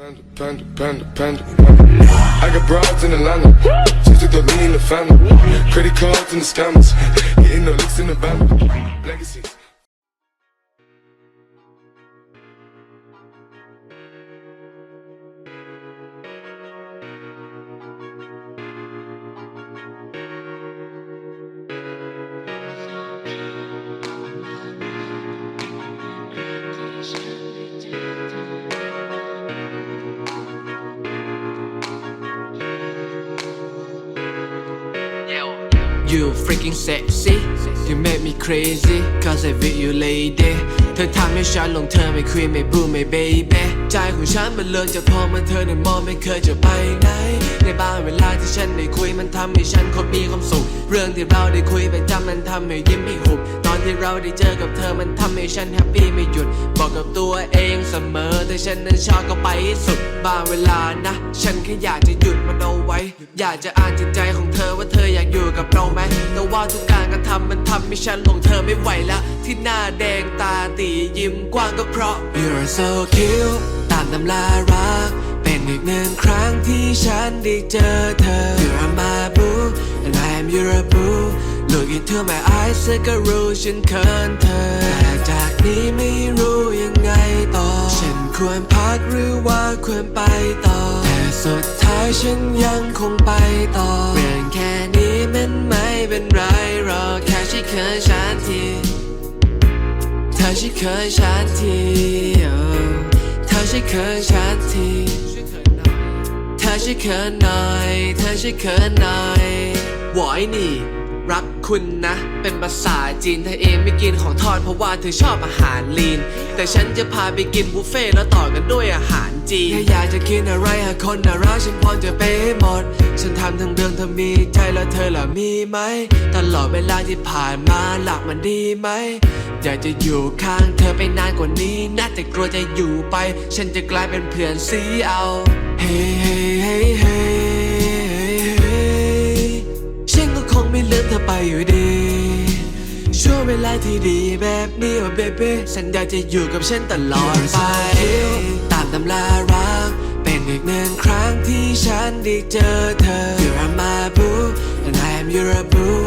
Panda, panda, panda, panda. I got broads in Atlanta. Just took the lean in the family. Credit cards and the scammers. Hitting the licks in the van. Legacies. You freaking sexy You make me crazy Cause I with you lady เธอทำให้ฉันหลงเธอไม่คุยไม่บูไม่ baby ใจของฉันมันเลิกจากพอมันเธอเนี่ยมองไม่เคยจะไปไหน ในบางเวลาที่ฉันได้คุยมันทำให้ฉันโคตรมีความสุข เรื่องที่เราได้คุยไปจำมันทำให้ยิ้มไม่หุบตอนที่เราได้เจอกับเธอมันทำให้ฉันแฮปปี้ไม่หยุด บอกกับตัวเองเสมอแต่ฉันนั้นชอบก็ไปสุด บางเวลานะ ฉันแค่อยากจะหยุดมันเอาไว้ อยากจะอ่านจิตใจของเธอว่าเธออยากอยู่กับเราไหม แต่ว่าทุกการกระทำมันทำให้ฉันหลงเธอไม่ไหวแล้วที่หน้าแดงตาตียิ้มกว้างก็เพราะ You're so cute ตามตำรารัก เป็นอีกหนึ่งครั้งที่ฉันได้เจอเธอ You're my boo and I am your boo Look into my eyes เธอก็รู้ฉันเขินเธอแต่จากนี้ไม่รู้ยังไงต่อ ฉันควรพ ควรไปต่อ แต่สุดท้ายฉันยังคงไปต่อเรื่องแค่นี้มันไม่เป็นไรรอกแค่ฉันเขินฉันทีเธอช่วยเขินฉันทีเออเธอช่วยเขินฉันทีเธอช่วยเขินหน่อยเธอช่วยเขินหน่อยหวนี่ รักคุณนะ เป็นภาษาจีนเธอเองไม่กินของทอดเพราะว่าเธอชอบอาหารลีน แต่ฉันจะพาไปกินบุฟเฟ่แล้วต่อกันด้วยอาหารจีนแค่อยากจะกินอะไรหาคนน่ารักฉันพร้อมจะไปให้หมด ฉันทำทั้งเรื่องเธอมีใจแล้วเธอล่ะมีไหม ตลอดเวลาที่ผ่านมาหลักมันดีไหม อยากจะอยู่ข้างเธอไปนานกว่านี้นะแต่กลัวจะอยู่ไป ฉันจะกลายเป็นเพื่อนสีเอา เฮ้เฮ้เฮ้เฮ้ อยู่ดี ช่วงเวลาที่ดีแบบนี้ว่าเบบี้สัญญากจะอยู่กับฉันตลอดไป ตามตำรารัก เป็นอีกหนึ่งครั้งที่ฉันได้เจอเธอ You're my boo and I am your boo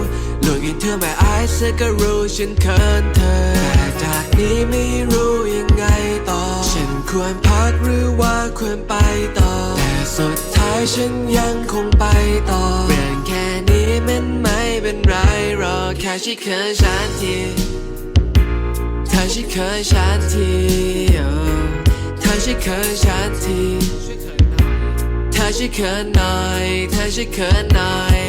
Look into my eyes เธอก็รู้ฉันเขินเธอแต่จากนี้ไม่รู้ยังไงต่อ ฉันควรพักหรือว่าควรไปต่อแต่สุดท้าย ฉันยังคงไปต่อเรื่องแค่นี้มันไม่เป็นไรรอแค่ชิคเขินฉันทีเธอชิคเขินฉันทีเออเธอชิคเขินฉันทีเธอชิคเขินหน่อยเธอชิคเขินหน่อย